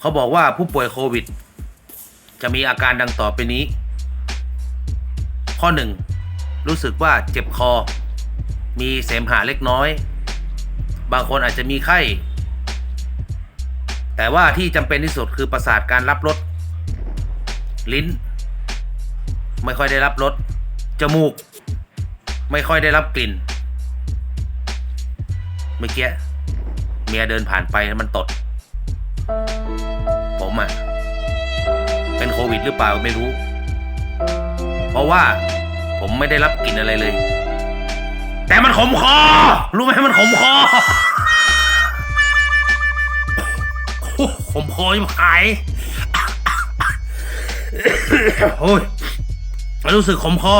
เขาบอกว่าผู้ป่วยโควิด จะมีอาการดังต่อไปนี้ ข้อหนึ่งรู้สึกว่าเจ็บคอ มีเสมหะเล็กน้อย บางคนอาจจะมีไข้ แต่ว่าที่จำเป็นที่สุดคือประสาทการรับรสลิ้น ไม่ค่อยได้รับรสจมูก ไม่ค่อยได้รับกลิ่น เมื่อกี้เมียเดินผ่านไปมันตดผ มอะเป็นโควิดหรือเปล่าไม่รู้ เพราะว่าผมไม่ได้รับกลิ่นอะไรเลย แต่มันขมคอ รู้ไหมมันขมคอขมคอยิ่หายโอ้ยรู้สึกขมคอ